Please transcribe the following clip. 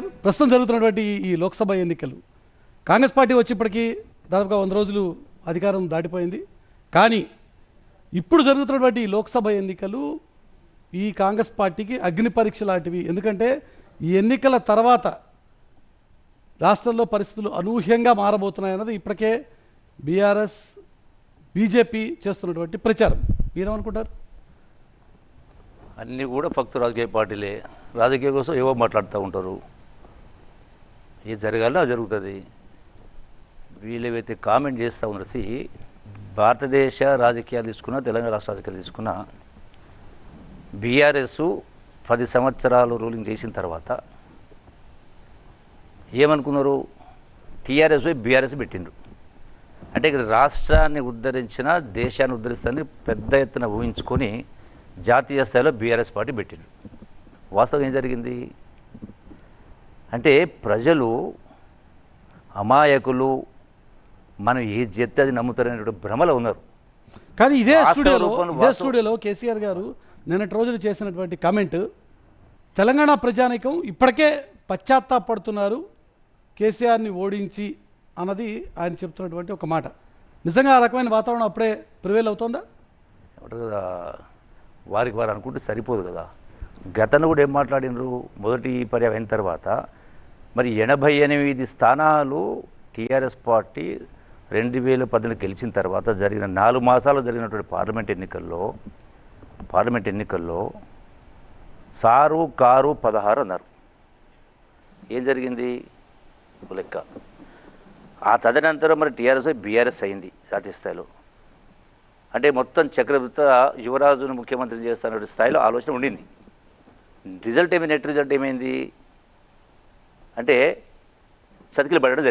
ప్రస్తుతం జరుగుతున్నటువంటి ఈ- లోక్సభ ఎన్నికలు. కాంగ్రెస్ పార్టీ వచ్చి ఇప్పటికీ దాదాపుగా వంద రోజులు అధికారం దాటిపోయింది. కానీ ఇప్పుడు జరుగుతున్నటువంటి లోక్సభ ఎన్నికలు ఈ కాంగ్రెస్ పార్టీకి అగ్ని పరీక్ష లాంటివి. ఎందుకంటే ఈ ఎన్నికల తర్వాత రాష్ట్రంలో పరిస్థితులు అనూహ్యంగా మారబోతున్నాయన్నది ఇప్పటికే బీఆర్ఎస్ బీజేపీ చేస్తున్నటువంటి ప్రచారం. మీరేమనుకుంటారు? అన్నీ కూడా ఫక్తు రాజకీయ పార్టీలే. రాజకీయ కోసం ఏవో మాట్లాడుతూ ఉంటారు. ఏ జరగాలో అది జరుగుతుంది. వీళ్ళవైతే కామెంట్ చేస్తూ ఉన్నారు సి భారతదేశ రాజకీయాలు తీసుకున్నా తెలంగాణ రాష్ట్ర రాజకీయాలు తీసుకున్నా బీఆర్ఎస్ పది సంవత్సరాలు రూలింగ్ చేసిన తర్వాత ఏమనుకున్నారు? టీఆర్ఎస్ బీఆర్ఎస్ పెట్టిండ్రు. అంటే ఇక్కడ రాష్ట్రాన్ని ఉద్ధరించిన దేశాన్ని ఉద్ధరిస్తానని పెద్ద ఎత్తున ఊహించుకొని జాతీయ స్థాయిలో బీఆర్ఎస్ పార్టీ పెట్టిండ్రు. వాస్తవం ఏం జరిగింది? అంటే ప్రజలు అమాయకులు మనం ఏ చెప్తే అది నమ్ముతారనేటువంటి భ్రమలో ఉన్నారు. కానీ ఇదే స్టూడియోలో ఇదే స్టూడియోలో కేసీఆర్ గారు నిన్నటి రోజున చేసినటువంటి కామెంట్ తెలంగాణ ప్రజానికం ఇప్పటికే పశ్చాత్తాపడుతున్నారు కేసీఆర్ని ఓడించి అన్నది ఆయన చెప్తున్నటువంటి ఒక మాట. నిజంగా ఆ రకమైన వాతావరణం అప్పుడే ప్రివేల్ అవుతోందా? కదా వారికి వారు అనుకుంటే సరిపోదు కదా. గతంలో కూడా ఏం మాట్లాడినరు? మొదటి పర్యాయం అయిన తర్వాత మరి ఎనభై ఎనిమిది స్థానాలు టీఆర్ఎస్ పార్టీ రెండు వేల పద్దెనిమిది గెలిచిన తర్వాత జరిగిన నాలుగు మాసాలు జరిగినటువంటి పార్లమెంట్ ఎన్నికల్లో పార్లమెంట్ ఎన్నికల్లో సారు కారు పదహారు అన్నారు. ఏం జరిగింది? లెక్క. ఆ తదనంతరం మరి టీఆర్ఎస్ బీఆర్ఎస్ అయింది జాతీయ స్థాయిలో. అంటే మొత్తం చక్రవర్త యువరాజును ముఖ్యమంత్రి చేస్తున్న స్థాయిలో ఆలోచన ఉండింది. రిజల్ట్ ఏమైంది నెట్ రిజల్ట్ ఏమైంది? అంటే సర్కిల్ పడడం జరిగింది.